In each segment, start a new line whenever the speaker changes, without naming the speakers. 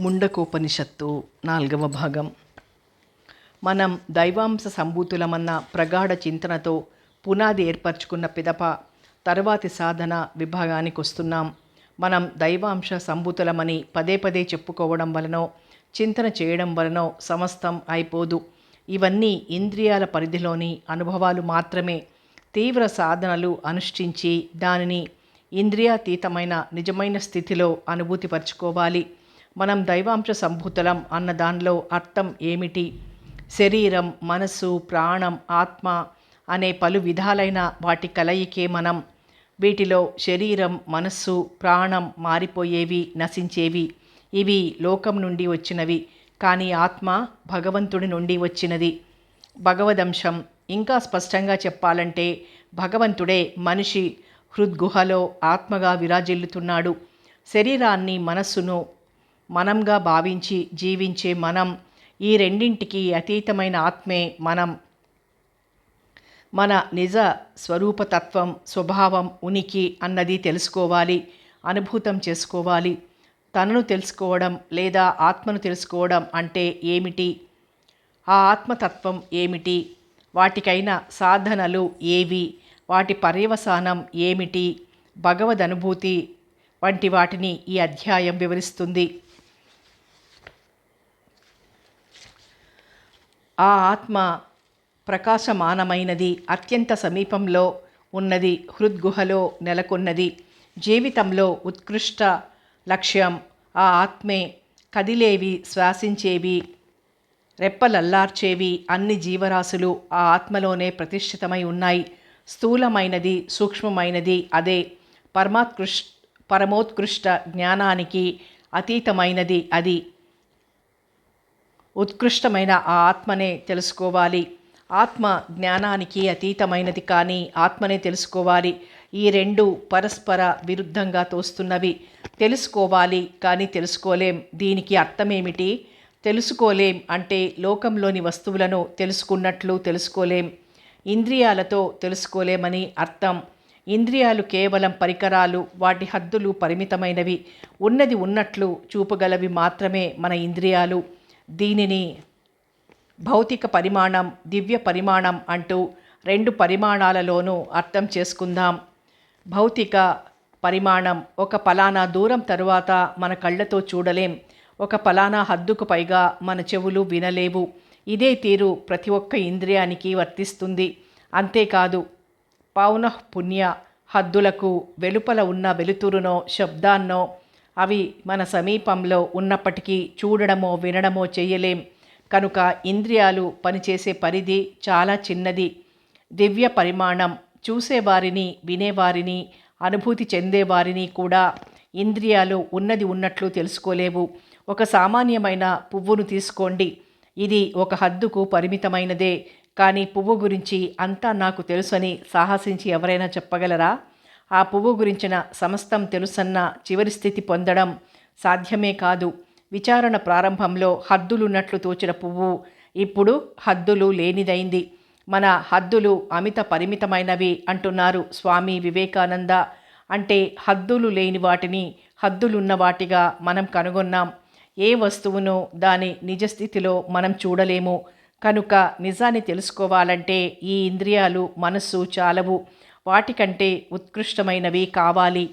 ముండకోపనిషత్తు నాలుగవ భాగం. మనం దైవాంశ సంభూతులమన్న ప్రగాఢ చింతనతో పునాది ఏర్పరచుకున్న పిదప తరువాతి సాధన విభాగానికి వస్తున్నాం మనం దైవాంశ సంభూతులమని పదే పదే చెప్పుకోవడం వలనో చింతన చేయడం వలనో సమస్తం అయిపోదు. ఇవన్నీ ఇంద్రియాల పరిధిలోని అనుభవాలు మాత్రమే. తీవ్ర సాధనలు అనుష్ఠించి దానిని ఇంద్రియాతీతమైన నిజమైన స్థితిలో అనుభూతిపరచుకోవాలి. మనం దైవాంశ సంభూతలం అన్న దానిలో అర్థం ఏమిటి? శరీరం మనస్సు ప్రాణం ఆత్మ అనే పలు విధాలైన వాటి కలయికే మనం. వీటిలో శరీరం మనస్సు ప్రాణం మారిపోయేవి నశించేవి. ఇవి లోకం నుండి వచ్చినవి. కానీ ఆత్మ భగవంతుడి నుండి వచ్చినది. భగవదంశం ఇంకా స్పష్టంగా చెప్పాలంటే భగవంతుడే మనిషి హృద్గుహలో ఆత్మగా విరాజిల్లుతున్నాడు. శరీరాన్ని మనస్సును మనంగా భావించి జీవించే మనం ఈ రెండింటికి అతీతమైన ఆత్మే మనం. మన నిజ స్వరూపతత్వం స్వభావం ఉనికి అన్నది తెలుసుకోవాలి అనుభూతం చేసుకోవాలి. తనను తెలుసుకోవడం లేదా ఆత్మను తెలుసుకోవడం అంటే ఏమిటి? ఆ ఆత్మతత్వం ఏమిటి? వాటికైన సాధనలు ఏవి? వాటి పర్యవసానం ఏమిటి? భగవద్ అనుభూతి వంటి వాటిని ఈ అధ్యాయం వివరిస్తుంది. ఆ ఆత్మ ప్రకాశమానమైనది అత్యంత సమీపంలో ఉన్నది హృద్గుహలో నెలకొన్నది. జీవితంలో ఉత్కృష్ట లక్ష్యం. ఆ ఆత్మే కదిలేవి శ్వాసించేవి రెప్పలల్లార్చేవి అన్ని జీవరాశులు ఆ ఆత్మలోనే ప్రతిష్ఠితమై ఉన్నాయి. స్థూలమైనది సూక్ష్మమైనది అదే పరమాత్కృష్ పరమోత్కృష్ట జ్ఞానానికి అతీతమైనది అది. ఉత్కృష్టమైన ఆ ఆత్మనే తెలుసుకోవాలి. ఆత్మ జ్ఞానానికి అతీతమైనది కానీ ఆత్మనే తెలుసుకోవాలి. ఈ రెండు పరస్పర విరుద్ధంగా తోస్తున్నవి. తెలుసుకోవాలి కానీ తెలుసుకోలేం. దీనికి అర్థమేమిటి? తెలుసుకోలేం అంటే లోకంలోని వస్తువులను తెలుసుకున్నట్లు తెలుసుకోలేం. ఇంద్రియాలతో తెలుసుకోలేమని అర్థం. ఇంద్రియాలు కేవలం పరికరాలు వాటి హద్దులు పరిమితమైనవి. ఉన్నది ఉన్నట్లు చూపగలవి మాత్రమే మన ఇంద్రియాలు. దీనిని భౌతిక పరిమాణం దివ్య పరిమాణం అంటూ రెండు పరిమాణాలలోనూ అర్థం చేసుకుందాం. భౌతిక పరిమాణం ఒక పలానా దూరం తరువాత మన కళ్ళతో చూడలేం. ఒక పలానా హద్దుకు పైగా మన చెవులు వినలేవు. ఇదే తీరు ప్రతి ఒక్క ఇంద్రియానికి వర్తిస్తుంది. అంతేకాదు పౌనఃపుణ్య హద్దులకు వెలుపల ఉన్న వెలుతురునో శబ్దాన్నో అవి మన సమీపంలో ఉన్నప్పటికీ చూడడమో వినడమో చేయలేం. కనుక ఇంద్రియాలు పనిచేసే పరిధి చాలా చిన్నది. దివ్య పరిమాణం చూసేవారిని వినేవారిని అనుభూతి చెందేవారిని కూడా ఇంద్రియాలు ఉన్నది ఉన్నట్లు తెలుసుకోలేవు. ఒక సామాన్యమైన పువ్వును తీసుకోండి. ఇది ఒక హద్దుకు పరిమితమైనదే. కానీ పువ్వు గురించి అంతా నాకు తెలుసని సాహసించి ఎవరైనా చెప్పగలరా? ఆ పువ్వు గురించిన సమస్తం తెలుసన్న చివరి స్థితి పొందడం సాధ్యమే కాదు. విచారణ ప్రారంభంలో హద్దులున్నట్లు తోచిన పువ్వు ఇప్పుడు హద్దులు లేనిదైంది. మన హద్దులు అమిత పరిమితమైనవి అంటున్నారు స్వామి వివేకానంద. అంటే హద్దులు లేని వాటిని హద్దులున్న వాటిగా మనం కనుగొన్నాం. ఏ వస్తువును దాని నిజస్థితిలో మనం చూడలేము. కనుక నిజాన్ని తెలుసుకోవాలంటే ఈ ఇంద్రియాలు మనస్సు చాలవు. వాటికంటే ఉత్కృష్టమైనవి కావాలి.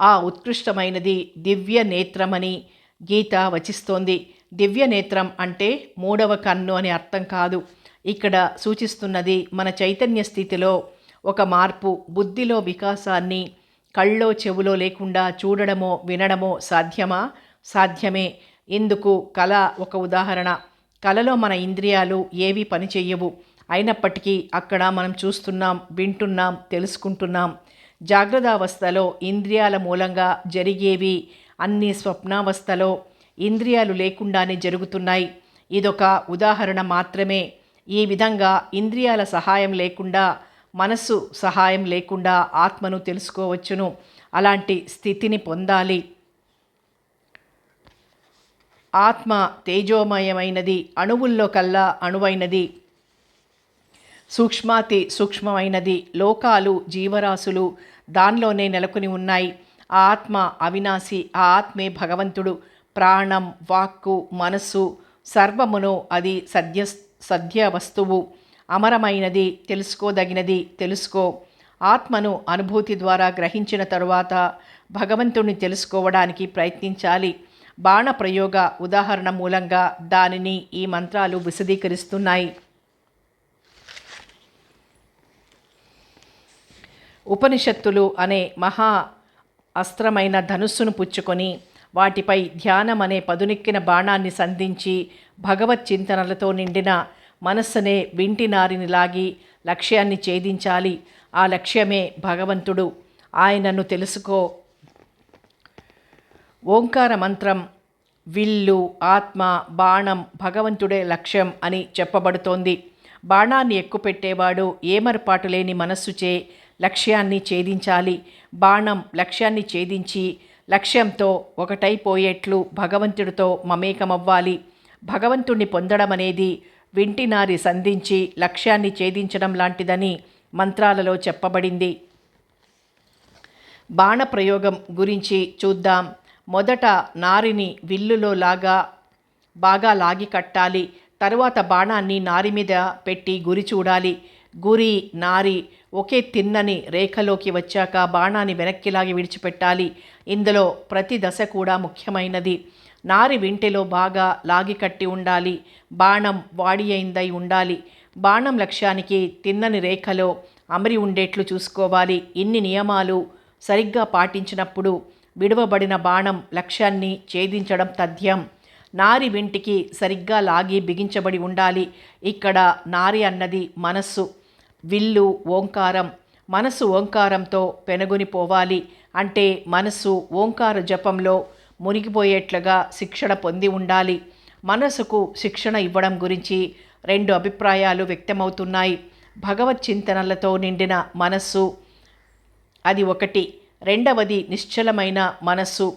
ఆ ఉత్కృష్టమైనది దివ్య నేత్రమని గీత వచిస్తోంది. దివ్య నేత్రం అంటే మూడవ కన్ను అని అర్థం కాదు. ఇక్కడ సూచిస్తున్నది మన చైతన్య స్థితిలో ఒక మార్పు బుద్ధిలో వికాసాన్ని కళ్ళో చెవులో లేకుండా చూడడమో వినడమో సాధ్యమా? సాధ్యమే. ఇందుకు కళ ఒక ఉదాహరణ. కళలో మన ఇంద్రియాలు ఏవి పనిచేయవు. అయినప్పటికీ అక్కడ మనం చూస్తున్నాం వింటున్నాం తెలుసుకుంటున్నాం. జాగ్రత్తావస్థలో ఇంద్రియాల మూలంగా జరిగేవి అన్ని స్వప్నావస్థలో ఇంద్రియాలు లేకుండానే జరుగుతున్నాయి. ఇదొక ఉదాహరణ మాత్రమే. ఈ విధంగా ఇంద్రియాల సహాయం లేకుండా మనస్సు సహాయం లేకుండా ఆత్మను తెలుసుకోవచ్చును. అలాంటి స్థితిని పొందాలి. ఆత్మ తేజోమయమైనది అణువుల్లో కల్లా అణువైనది. సూక్ష్మాతి సూక్ష్మమైనది. లోకాలు జీవరాశులు దానిలోనే నెలకొని ఉన్నాయి. ఆ ఆత్మ అవినాశి ఆ ఆత్మే భగవంతుడు. ప్రాణం వాక్కు మనస్సు సర్వమును అది సద్య సద్య వస్తువు. అమరమైనది తెలుసుకోదగినది తెలుసుకో. ఆత్మను అనుభూతి ద్వారా గ్రహించిన తరువాత భగవంతుణ్ణి తెలుసుకోవడానికి ప్రయత్నించాలి. బాణ ప్రయోగ ఉదాహరణ మూలంగా దానిని ఈ మంత్రాలు విశదీకరిస్తున్నాయి. ఉపనిషత్తులు అనే మహా అస్త్రమైన ధనుస్సును పుచ్చుకొని వాటిపై ధ్యానం అనే పదునెక్కిన బాణాన్ని సంధించి భగవత్ చింతనలతో నిండిన మనస్సునే వింటి నారిని లాగి లక్ష్యాన్ని ఛేదించాలి. ఆ లక్ష్యమే భగవంతుడు. ఆయనను తెలుసుకో. ఓంకార మంత్రం విల్లు ఆత్మ బాణం భగవంతుడే లక్ష్యం అని చెప్పబడుతోంది. బాణాన్ని ఎక్కుపెట్టేవాడు ఏమరపాటు లేని మనస్సుచే లక్ష్యాన్ని ఛేదించాలి. బాణం లక్ష్యాన్ని ఛేదించి లక్ష్యంతో ఒకటైపోయేట్లు భగవంతుడితో మమేకమవ్వాలి. భగవంతుణ్ణి పొందడం అనేది వింటినారి సంధించి లక్ష్యాన్ని ఛేదించడం లాంటిదని మంత్రాలలో చెప్పబడింది. బాణ ప్రయోగం గురించి చూద్దాం. మొదట నారిని విల్లులో లాగా బాగా లాగి కట్టాలి. తరువాత బాణాన్ని నారి మీద పెట్టి గురి చూడాలి. గురి నారి ఒకే తిన్నని రేఖలోకి వచ్చాక బాణాన్ని వెనక్కిలాగి విడిచిపెట్టాలి. ఇందులో ప్రతి దశ కూడా ముఖ్యమైనది. నారి వింటెలో బాగా లాగి కట్టి ఉండాలి. బాణం వాడి అయిందై ఉండాలి. బాణం లక్ష్యానికి తిన్నని రేఖలో అమరి ఉండేట్లు చూసుకోవాలి. ఇన్ని నియమాలు సరిగ్గా పాటించినప్పుడు విడవబడిన బాణం లక్ష్యాన్ని ఛేదించడం తథ్యం. నారి వింటికి సరిగ్గా లాగి బిగించబడి ఉండాలి. ఇక్కడ నారి అన్నది మనస్సు. విల్లు ఓంకారం మనసు ఓంకారంతో పెనుగుని పోవాలి అంటే మనసు ఓంకార జపంలో మునిగిపోయేట్లుగా శిక్షణ పొంది ఉండాలి. మనసుకు శిక్షణ ఇవ్వడం గురించి రెండు అభిప్రాయాలు వ్యక్తమవుతున్నాయి. భగవత్ చింతనలతో నిండిన మనస్సు అది ఒకటి. రెండవది నిశ్చలమైన మనస్సు.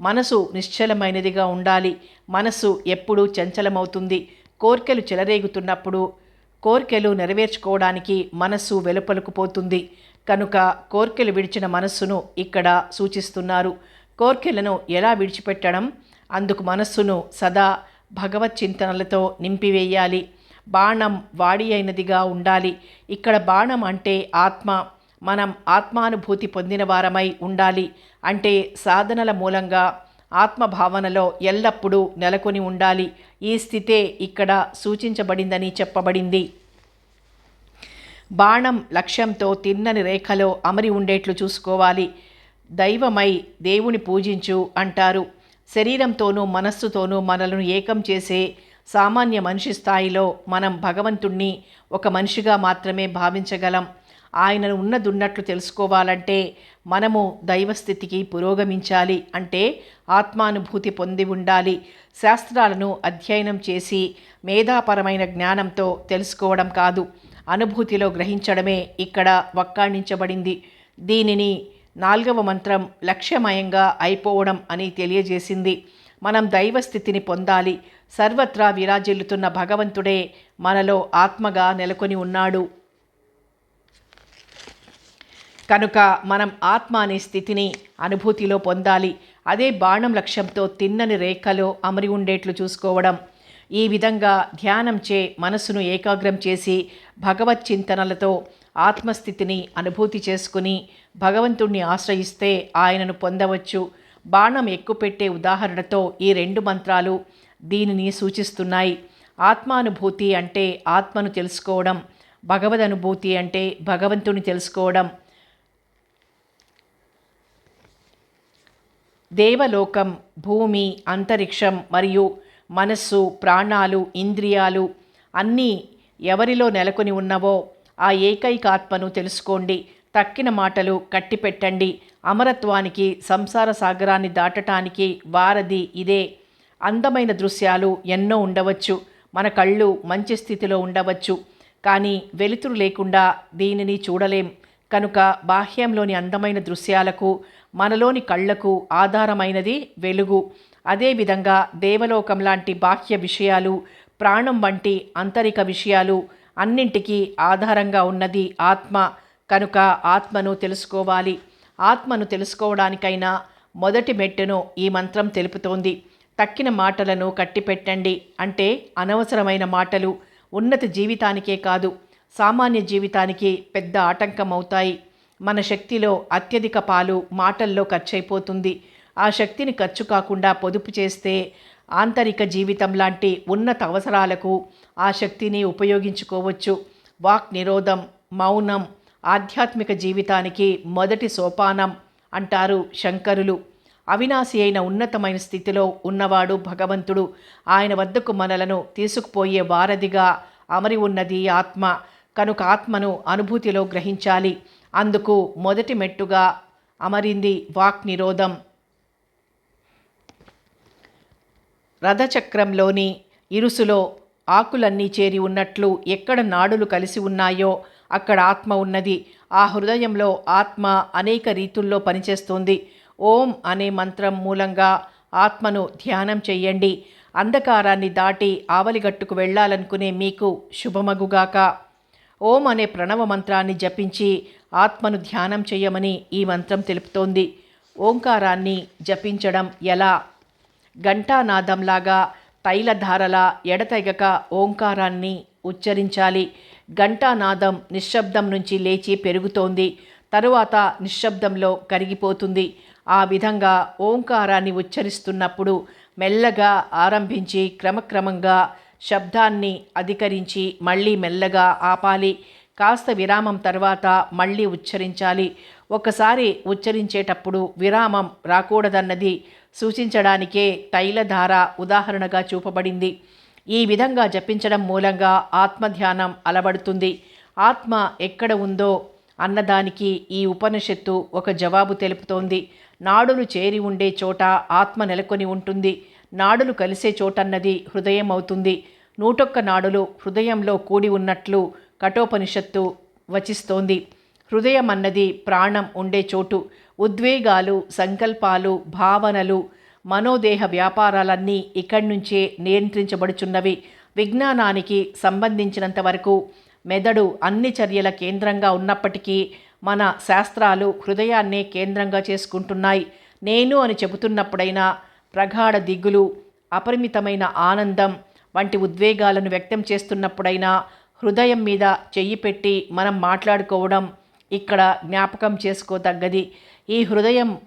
మనసు నిశ్చలమైనదిగా ఉండాలి. మనస్సు ఎప్పుడూ చంచలమవుతుంది. కోర్కెలు చెలరేగుతున్నప్పుడు కోర్కెలు నెరవేర్చుకోవడానికి మనస్సు వెలుపలకు పోతుంది. కనుక కోర్కెలు విడిచిన మనస్సును ఇక్కడ సూచిస్తున్నారు. కోర్కెలను ఎలా విడిచిపెట్టడం? అందుకు మనస్సును సదా భగవత్ చింతనలతో నింపివేయాలి. బాణం వాడి అయినదిగా ఉండాలి. ఇక్కడ బాణం అంటే ఆత్మ. మనం ఆత్మానుభూతి పొందిన వారమై ఉండాలి. అంటే సాధనల మూలంగా ఆత్మభావనలో ఎల్లప్పుడూ నెలకొని ఉండాలి. ఈ స్థితే ఇక్కడ సూచించబడిందని చెప్పబడింది. బాణం లక్ష్యంతో తిన్నని రేఖలో అమరి ఉండేట్లు చూసుకోవాలి. దైవమై దేవుని పూజించు అంటారు. శరీరంతోనూ మనస్సుతోనూ మనలను ఏకం చేసే సామాన్య మనిషి స్థాయిలో మనం భగవంతుణ్ణి ఒక మనిషిగా మాత్రమే భావించగలం. ఆయనను ఉన్నదున్నట్లు తెలుసుకోవాలంటే మనము దైవస్థితికి పురోగమించాలి. అంటే ఆత్మానుభూతి పొంది ఉండాలి. శాస్త్రాలను అధ్యయనం చేసి మేధాపరమైన జ్ఞానంతో తెలుసుకోవడం కాదు. అనుభూతిలో గ్రహించడమే ఇక్కడ వక్కాణించబడింది. దీనిని నాల్గవ మంత్రం లక్ష్యమయంగా అయిపోవడం అని తెలియజేసింది. మనం దైవస్థితిని పొందాలి. సర్వత్రా విరాజిల్లుతున్న భగవంతుడే మనలో ఆత్మగా నెలకొని ఉన్నాడు. కనుక మనం ఆత్మ అనే స్థితిని అనుభూతిలో పొందాలి. అదే బాణం లక్ష్యంతో తిన్నని రేఖలో అమరి ఉండేట్లు చూసుకోవడం. ఈ విధంగా ధ్యానంచే మనసును ఏకాగ్రం చేసి భగవత్ చింతనలతో ఆత్మస్థితిని అనుభూతి చేసుకుని భగవంతుణ్ణి ఆశ్రయిస్తే ఆయనను పొందవచ్చు. బాణం ఎక్కుపెట్టే ఉదాహరణతో ఈ రెండు మంత్రాలు దీనిని సూచిస్తున్నాయి. ఆత్మానుభూతి అంటే ఆత్మను తెలుసుకోవడం భగవద్ అనుభూతి అంటే భగవంతుని తెలుసుకోవడం. దేవలోకం భూమి అంతరిక్షం మరియు మనస్సు ప్రాణాలు ఇంద్రియాలు అన్నీ ఎవరిలో నెలకొని ఉన్నవో ఆ ఏకైక ఆత్మను తెలుసుకోండి. తక్కిన మాటలు కట్టిపెట్టండి. అమరత్వానికి సంసార సాగరాన్ని దాటటానికి వారధి ఇదే. అందమైన దృశ్యాలు ఎన్నో ఉండవచ్చు. మన కళ్ళు మంచి స్థితిలో ఉండవచ్చు. కానీ వెలుతురు లేకుండా దీనిని చూడలేం. కనుక బాహ్యంలోని అందమైన దృశ్యాలకు మనలోని కళ్ళకు ఆధారమైనది వెలుగు. అదేవిధంగా దేవలోకం లాంటి బాహ్య విషయాలు ప్రాణం వంటి అంతరిక విషయాలు అన్నింటికీ ఆధారంగా ఉన్నది ఆత్మ. కనుక ఆత్మను తెలుసుకోవాలి. ఆత్మను తెలుసుకోవడానికైనా మొదటి మెట్టును ఈ మంత్రం తెలుపుతోంది. తక్కిన మాటలను కట్టిపెట్టండి. అంటే అనవసరమైన మాటలు ఉన్నత జీవితానికే కాదు సామాన్య జీవితానికి పెద్ద ఆటంకం అవుతాయి మన శక్తిలో అత్యధిక పాలు మాటల్లో ఖర్చయిపోతుంది ఆ శక్తిని ఖర్చు కాకుండా పొదుపు చేస్తే ఆంతరిక జీవితం లాంటి ఉన్నత అవసరాలకు ఆ శక్తిని ఉపయోగించుకోవచ్చు. వాక్ నిరోధం మౌనం ఆధ్యాత్మిక జీవితానికి మొదటి సోపానం అంటారు శంకరులు. అవినాశి అయిన ఉన్నతమైన స్థితిలో ఉన్నవాడు భగవంతుడు. ఆయన వద్దకు మనలను తీసుకుపోయే వారధిగా అమరి ఉన్నది ఆత్మ. కనుక ఆత్మను అనుభూతిలో గ్రహించాలి. అందుకు మొదటి మెట్టుగా అమరింది వాక్ నిరోధం. రథచక్రంలోని ఇరుసులో ఆకులన్నీ చేరి ఉన్నట్లు ఎక్కడ నాడులు కలిసి ఉన్నాయో అక్కడ ఆత్మ ఉన్నది. ఆ హృదయంలో ఆత్మ అనేక రీతుల్లో పనిచేస్తుంది. ఓం అనే మంత్రం మూలంగా ఆత్మను ధ్యానం చెయ్యండి. అంధకారాన్ని దాటి ఆవలిగట్టుకు వెళ్ళాలనుకునే మీకు శుభమగుగాక. ఓం అనే ప్రణవ మంత్రాన్ని జపించి ఆత్మను ధ్యానం చేయమని ఈ మంత్రం తెలుపుతోంది. ఓంకారాన్ని జపించడం ఎలా? ఘంటానాదంలాగా తైలధారలా ఎడతెగక ఓంకారాన్ని ఉచ్చరించాలి. ఘంటానాదం నిశ్శబ్దం నుంచి లేచి పెరుగుతోంది. తరువాత నిశ్శబ్దంలో కరిగిపోతుంది. ఆ విధంగా ఓంకారాన్ని ఉచ్చరిస్తున్నప్పుడు మెల్లగా ఆరంభించి క్రమక్రమంగా శబ్దాన్ని అధికరించి మళ్ళీ మెల్లగా ఆపాలి. కాస్త విరామం తర్వాత మళ్ళీ ఉచ్చరించాలి. ఒకసారి ఉచ్చరించేటప్పుడు విరామం రాకూడదన్నది సూచించడానికే తైలధార ఉదాహరణగా చూపబడింది. ఈ విధంగా జపించడం మూలంగా ఆత్మధ్యానం అలవడుతుంది. ఆత్మ ఎక్కడ ఉందో అన్నదానికి ఈ ఉపనిషత్తు ఒక జవాబు తెలుపుతోంది. నాడులు చేరి ఉండే చోట ఆత్మ నెలకొని ఉంటుంది. నాడులు కలిసే చోటన్నది హృదయం అవుతుంది నూటొక్క నాడులు హృదయంలో కూడి ఉన్నట్లు కఠోపనిషత్తు వచిస్తోంది. హృదయం అన్నది ప్రాణం ఉండే చోటు. ఉద్వేగాలు సంకల్పాలు భావనలు మనోదేహ వ్యాపారాలన్నీ ఇక్కడి నుంచే నియంత్రించబడుచున్నవి. విజ్ఞానానికి సంబంధించినంత వరకు మెదడు అన్ని చర్యల కేంద్రంగా ఉన్నప్పటికీ మన శాస్త్రాలు హృదయాన్నే కేంద్రంగా చేసుకుంటున్నాయి. నేను అని చెబుతున్నప్పుడైనా ప్రగాఢ దిగులు అపరిమితమైన ఆనందం వంటి ఉద్వేగాలను వ్యక్తం చేస్తున్నప్పుడైనా హృదయం మీద చెయ్యి పెట్టి మనం మాట్లాడుకోవడం ఇక్కడ జ్ఞాపకం చేసుకోదగ్గది ఈ హృదయం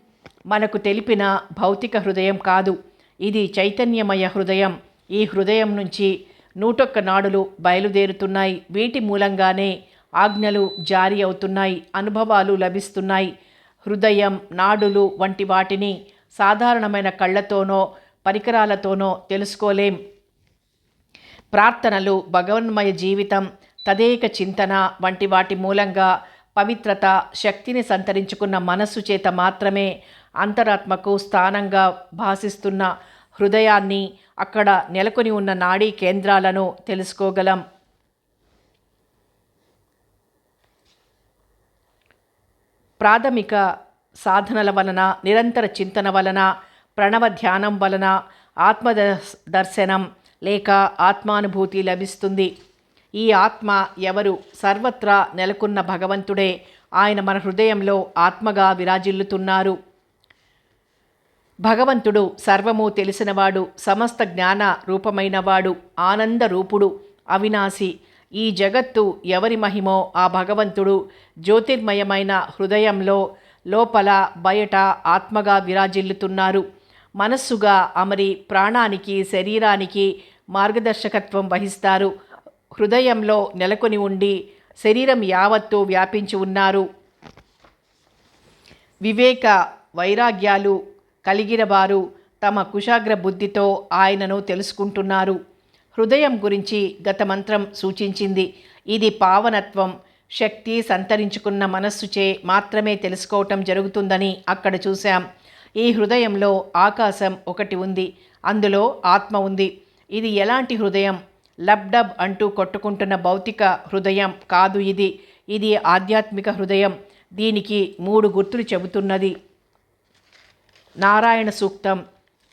మనకు తెలిపిన భౌతిక హృదయం కాదు. ఇది చైతన్యమయ హృదయం. ఈ హృదయం నుంచి నూటొక్క నాడులు బయలుదేరుతున్నాయి. వీటి మూలంగానే ఆజ్ఞలు జారీ అవుతున్నాయి. అనుభవాలు లభిస్తున్నాయి. హృదయం నాడులు వంటి వాటిని సాధారణమైన కళ్ళతోనో పరికరాలతోనో తెలుసుకోలేం. ప్రార్థనలు భగవన్మయ జీవితం తదేక చింతన వంటి వాటి మూలంగా పవిత్రత శక్తిని సంతరించుకున్న మనస్సు చేత మాత్రమే అంతరాత్మకు స్థానంగా భాసిస్తున్న హృదయాన్ని అక్కడ నెలకొని ఉన్న నాడీ కేంద్రాలను తెలుసుకోగలం. ప్రాథమిక సాధనల వలన నిరంతర చింతన వలన ప్రణవ ధ్యానం వలన ఆత్మ దర్శనం లేక ఆత్మానుభూతి లభిస్తుంది. ఈ ఆత్మ ఎవరు? సర్వత్రా నెలకొన్న భగవంతుడే. ఆయన మన హృదయంలో ఆత్మగా విరాజిల్లుతున్నారు. భగవంతుడు సర్వము తెలిసినవాడు సమస్త జ్ఞాన రూపమైనవాడు ఆనంద రూపుడు అవినాశి. ఈ జగత్తు ఎవరి మహిమో ఆ భగవంతుడు జ్యోతిర్మయమైన హృదయంలో లోపల బయట ఆత్మగా విరాజిల్లుతున్నారు. మనస్సుగా అమరి ప్రాణానికి శరీరానికి మార్గదర్శకత్వం వహిస్తారు. హృదయంలో నెలకొని ఉండి శరీరం యావత్తు వ్యాపించి ఉన్నారు. వివేక వైరాగ్యాలు కలిగిన వారు తమ కుశాగ్ర బుద్ధితో ఆయనను తెలుసుకుంటున్నారు. హృదయం గురించి గత మంత్రం సూచించింది. ఇది పావనత్వం శక్తి సంతరించుకున్న మనస్సుచే మాత్రమే తెలుసుకోవటం జరుగుతుందని అక్కడ చూశాం. ఈ హృదయంలో ఆకాశం ఒకటి ఉంది. అందులో ఆత్మ ఉంది. ఇది ఎలాంటి హృదయం? లబ్డబ్ అంటూ కొట్టుకుంటున్న భౌతిక హృదయం కాదు ఇది. ఇది ఆధ్యాత్మిక హృదయం. దీనికి మూడు గుర్తులు చెబుతున్నది. నారాయణ సూక్తం.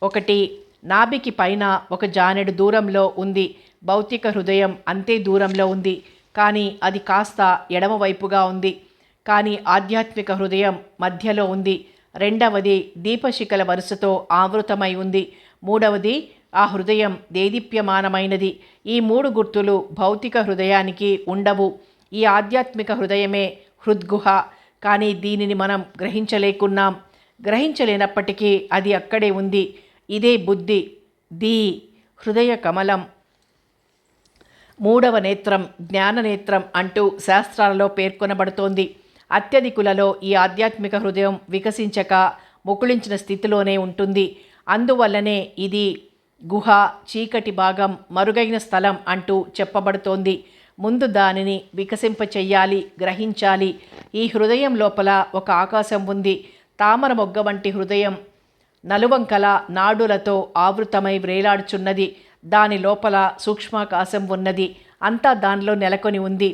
ఒకటి నాభికి పైన ఒక జానెడు దూరంలో ఉంది. భౌతిక హృదయం అంతే దూరంలో ఉంది. కానీ అది కాస్త ఎడమవైపుగా ఉంది. కానీ ఆధ్యాత్మిక హృదయం మధ్యలో ఉంది. రెండవది దీపశిఖల వరుసతో ఆవృతమై ఉంది. మూడవది ఆ హృదయం దేదీప్యమానమైనది. ఈ మూడు గుర్తులు భౌతిక హృదయానికి ఉండవు. ఈ ఆధ్యాత్మిక హృదయమే హృద్గుహ. కానీ దీనిని మనం గ్రహించలేకున్నాం. గ్రహించలేనప్పటికీ అది అక్కడే ఉంది. ఇదే బుద్ధి. ది హృదయ కమలం. మూడవ నేత్రం జ్ఞాననేత్రం అంటూ శాస్త్రాలలో పేర్కొనబడుతోంది. అత్యధికులలో ఈ ఆధ్యాత్మిక హృదయం వికసించక ముకుళించిన స్థితిలోనే ఉంటుంది. అందువల్లనే ఇది గుహ చీకటి భాగం మరుగైన స్థలం అంటూ చెప్పబడుతోంది. ముందు దానిని వికసింపచెయ్యాలి గ్రహించాలి. ఈ హృదయం లోపల ఒక ఆకాశం ఉంది. తామర మొగ్గ వంటి హృదయం నలువంకల నాడులతో ఆవృతమై వ్రేలాడుచున్నది దాని లోపల సూక్ష్మాకాశం ఉన్నది. అంతా దానిలో నెలకొని ఉంది.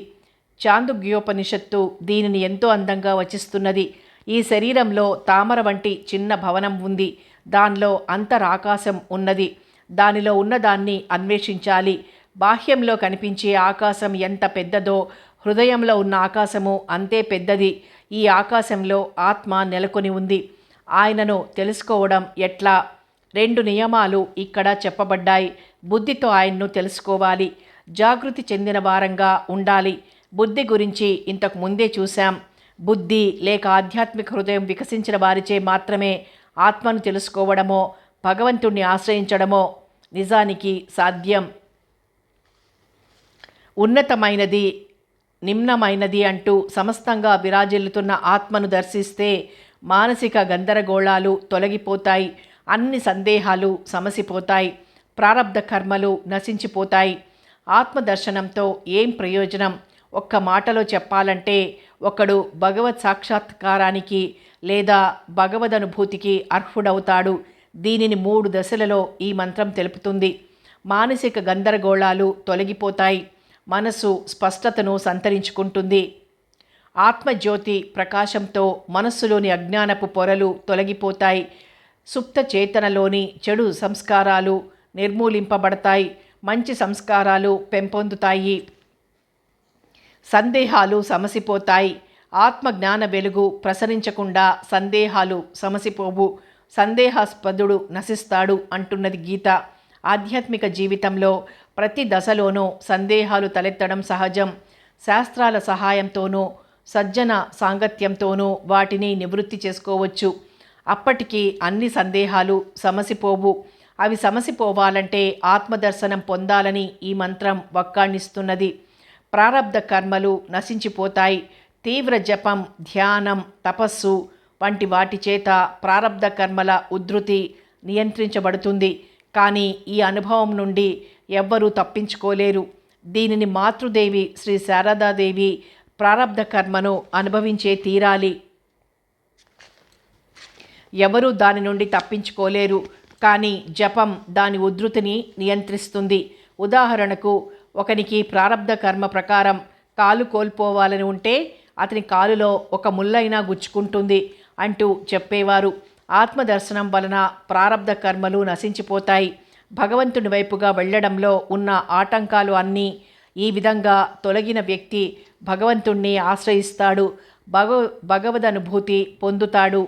చాందుగ్యోపనిషత్తు దీనిని ఎంతో అందంగా వచిస్తున్నది. ఈ శరీరంలో తామర వంటి చిన్న భవనం ఉంది. దానిలో అంతరాకాశం ఉన్నది. దానిలో ఉన్నదాన్ని అన్వేషించాలి. బాహ్యంలో కనిపించే ఆకాశం ఎంత పెద్దదో హృదయంలో ఉన్న ఆకాశము అంతే పెద్దది. ఈ ఆకాశంలో ఆత్మ నెలకొని ఉంది. ఆయనను తెలుసుకోవడం ఎట్లా? రెండు నియమాలు ఇక్కడ చెప్పబడ్డాయి. బుద్ధితో ఆయన్ను తెలుసుకోవాలి. జాగృతి చెందిన వారంగా ఉండాలి. బుద్ధి గురించి ఇంతకు ముందే చూశాం. బుద్ధి లేక ఆధ్యాత్మిక హృదయం వికసించిన వారిచే మాత్రమే ఆత్మను తెలుసుకోవడమో భగవంతుణ్ణి ఆశ్రయించడమో నిజానికి సాధ్యం. ఉన్నతమైనది నిమ్నమైనది అంటూ సమస్తంగా విరాజిల్లుతున్న ఆత్మను దర్శిస్తే మానసిక గందరగోళాలు తొలగిపోతాయి అన్ని సందేహాలు సమసిపోతాయి ప్రారంధ కర్మలు నశించిపోతాయి. ఆత్మదర్శనంతో ఏం ప్రయోజనం? ఒక్క మాటలో చెప్పాలంటే ఒకడు భగవత్ సాక్షాత్కారానికి లేదా భగవద్ అనుభూతికి అర్హుడవుతాడు. దీనిని మూడు దశలలో ఈ మంత్రం తెలుపుతుంది. మానసిక గందరగోళాలు తొలగిపోతాయి. మనసు స్పష్టతను సంతరించుకుంటుంది. ఆత్మజ్యోతి ప్రకాశంతో మనస్సులోని అజ్ఞానపు పొరలు తొలగిపోతాయి. సుప్త చేతనలోని చెడు సంస్కారాలు నిర్మూలింపబడతాయి. మంచి సంస్కారాలు పెంపొందుతాయి. సందేహాలు సమసిపోతాయి. ఆత్మజ్ఞాన వెలుగు ప్రసరించకుండా సందేహాలు సమసిపోవు. సందేహాస్పదుడు నశిస్తాడు అంటున్నది గీత. ఆధ్యాత్మిక జీవితంలో ప్రతి దశలోనూ సందేహాలు తలెత్తడం సహజం. శాస్త్రాల సహాయంతోనూ సజ్జన సాంగత్యంతోనూ వాటిని నివృత్తి చేసుకోవచ్చు. అప్పటికి అన్ని సందేహాలు సమసిపోవు. అవి సమసిపోవాలంటే ఆత్మదర్శనం పొందాలని ఈ మంత్రం వక్కాణిస్తున్నది. ప్రారంధ కర్మలు నశించిపోతాయి. తీవ్ర జపం ధ్యానం తపస్సు వంటి వాటి చేత ప్రారబ్ధ కర్మల ఉధృతి నియంత్రించబడుతుంది. కానీ ఈ అనుభవం నుండి ఎవ్వరూ తప్పించుకోలేరు. దీనిని మాతృదేవి శ్రీ శారదాదేవి ప్రారంధ కర్మను అనుభవించే తీరాలి. ఎవరూ దాని నుండి తప్పించుకోలేరు. కానీ జపం దాని ఉధృతిని నియంత్రిస్తుంది. ఉదాహరణకు ఒకనికి ప్రారంధ కర్మ ప్రకారం కాలు కోల్పోవాలని ఉంటే అతని కాలులో ఒక ముల్లైనా గుచ్చుకుంటుంది. అంటూ చెప్పేవారు. ఆత్మదర్శనం వలన ప్రారంధ కర్మలు నశించిపోతాయి. భగవంతుని వైపుగా వెళ్ళడంలో ఉన్న ఆటంకాలు అన్నీ ఈ విధంగా తొలగిన వ్యక్తి భగవంతుణ్ణి ఆశ్రయిస్తాడు. భగవ భగవద్ అనుభూతి పొందుతాడు.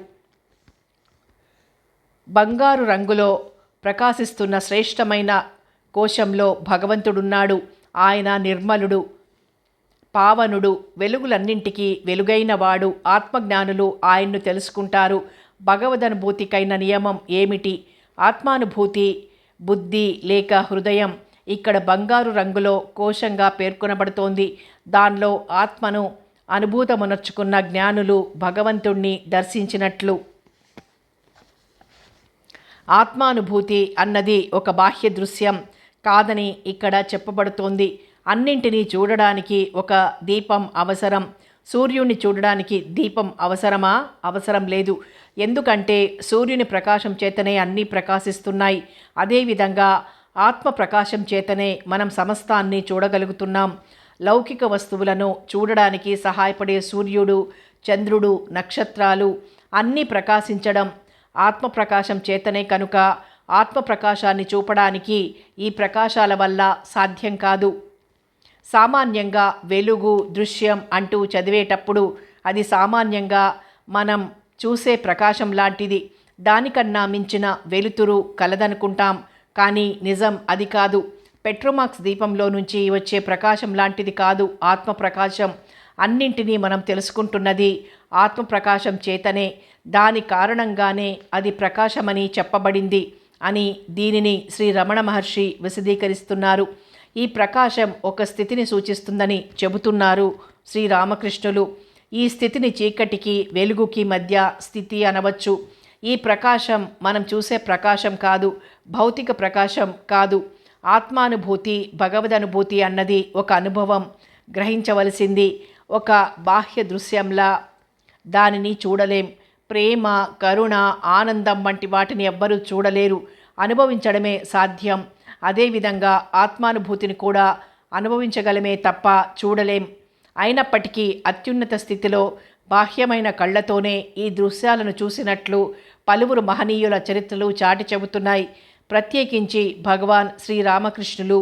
బంగారు రంగులో ప్రకాశిస్తున్న శ్రేష్టమైన కోశంలో భగవంతుడున్నాడు. ఆయన నిర్మలుడు. పావనుడు వెలుగులన్నింటికీ వెలుగైనవాడు ఆత్మజ్ఞానులు ఆయన్ను తెలుసుకుంటారు. భగవదనుభూతికైన నియమం ఏమిటి? ఆత్మానుభూతి బుద్ధి లేక హృదయం ఇక్కడ బంగారు రంగులో కోశంగా పేర్కొనబడుతోంది. దానిలో ఆత్మను అనుభూతమునర్చుకున్న జ్ఞానులు భగవంతుణ్ణి దర్శించినట్లు. ఆత్మానుభూతి అన్నది ఒక బాహ్య దృశ్యం కాదని ఇక్కడ చెప్పబడుతోంది. అన్నింటినీ చూడడానికి ఒక దీపం అవసరం. సూర్యుని చూడడానికి దీపం అవసరమా? అవసరం లేదు. ఎందుకంటే సూర్యుని ప్రకాశం చేతనే అన్నీ ప్రకాశిస్తున్నాయి. అదేవిధంగా ఆత్మ ప్రకాశం చేతనే మనం సమస్తాన్ని చూడగలుగుతున్నాం. లౌకిక వస్తువులను చూడడానికి సహాయపడే సూర్యుడు చంద్రుడు నక్షత్రాలు అన్నీ ప్రకాశించడం ఆత్మ ప్రకాశం చేతనే కనుక ఆత్మ ప్రకాశాన్ని చూపడానికి ఈ ప్రకాశాల వల్ల సాధ్యం కాదు. సామాన్యంగా వెలుగు దృశ్యం అంటూ చదివేటప్పుడు అది సామాన్యంగా మనం చూసే ప్రకాశం లాంటిది. దానికన్నా మించిన వెలుతురు కలదనుకుంటాం. కానీ నిజం అది కాదు. పెట్రోమాక్స్ దీపంలో నుంచి వచ్చే ప్రకాశం లాంటిది కాదు ఆత్మ ప్రకాశం అన్నింటినీ మనం తెలుసుకుంటున్నది ఆత్మ ప్రకాశం చేతనే. దాని కారణంగానే అది ప్రకాశమని చెప్పబడింది అని దీనిని శ్రీ రమణ మహర్షి విశదీకరిస్తున్నారు. ఈ ప్రకాశం ఒక స్థితిని సూచిస్తుందని చెబుతున్నారు శ్రీరామకృష్ణులు. ఈ స్థితిని చీకటికి వెలుగుకి మధ్య స్థితి అనవచ్చు. ఈ ప్రకాశం మనం చూసే ప్రకాశం కాదు భౌతిక ప్రకాశం కాదు. ఆత్మానుభూతి భగవదనుభూతి అన్నది ఒక అనుభవం గ్రహించవలసింది. ఒక బాహ్య దృశ్యంలా దానిని చూడలేం. ప్రేమ కరుణ ఆనందం వంటి వాటిని ఎవ్వరూ చూడలేరు. అనుభవించడమే సాధ్యం. అదేవిధంగా ఆత్మానుభూతిని కూడా అనుభవించగలమే తప్ప చూడలేం. అయినప్పటికీ అత్యున్నత స్థితిలో బాహ్యమైన కళ్ళతోనే ఈ దృశ్యాలను చూసినట్లు పలువురు మహనీయుల చరిత్రలు చాటి చెబుతున్నాయి. ప్రత్యేకించి భగవాన్ శ్రీరామకృష్ణులు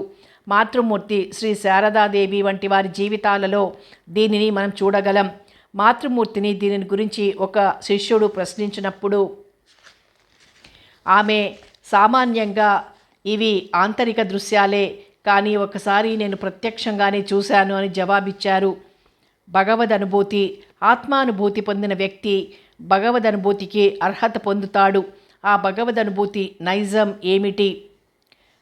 మాతృమూర్తి శ్రీ శారదాదేవి వంటి వారి జీవితాలలో దీనిని మనం చూడగలం. మాతృమూర్తిని దీనిని గురించి ఒక శిష్యుడు ప్రశ్నించినప్పుడు ఆమె సామాన్యంగా ఇవి ఆంతరిక దృశ్యాలే. కానీ ఒకసారి నేను ప్రత్యక్షంగానే చూశాను అని జవాబిచ్చారు. భగవద్ అనుభూతి ఆత్మానుభూతి పొందిన వ్యక్తి భగవద్ అనుభూతికి అర్హత పొందుతాడు. ఆ భగవద్ అనుభూతి నైజం ఏమిటి?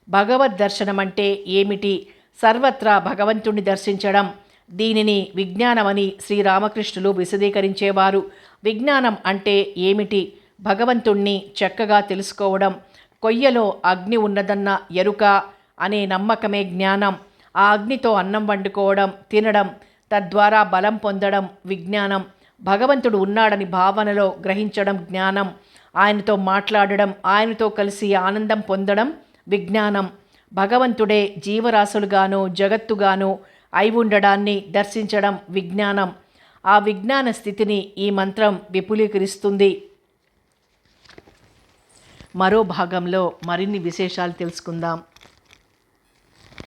భగవద్ దర్శనం అంటే ఏమిటి? సర్వత్రా భగవంతుణ్ణి దర్శించడం దీనిని విజ్ఞానమని శ్రీరామకృష్ణులు విశదీకరించేవారు. విజ్ఞానం అంటే ఏమిటి? భగవంతుణ్ణి చక్కగా తెలుసుకోవడం కొయ్యలో అగ్ని ఉన్నదన్న ఎరుక అనే నమ్మకమే జ్ఞానం. ఆ అగ్నితో అన్నం వండుకోవడం తినడం తద్వారా బలం పొందడం విజ్ఞానం. భగవంతుడు ఉన్నాడని భావనలో గ్రహించడం జ్ఞానం. ఆయనతో మాట్లాడడం ఆయనతో కలిసి ఆనందం పొందడం విజ్ఞానం. భగవంతుడే జీవరాశులుగాను జగత్తుగాను అయి ఉండడాన్ని దర్శించడం విజ్ఞానం. ఆ విజ్ఞాన స్థితిని ఈ మంత్రం విపులీకరిస్తుంది. మరో భాగంలో మరిన్ని విశేషాలు తెలుసుకుందాం.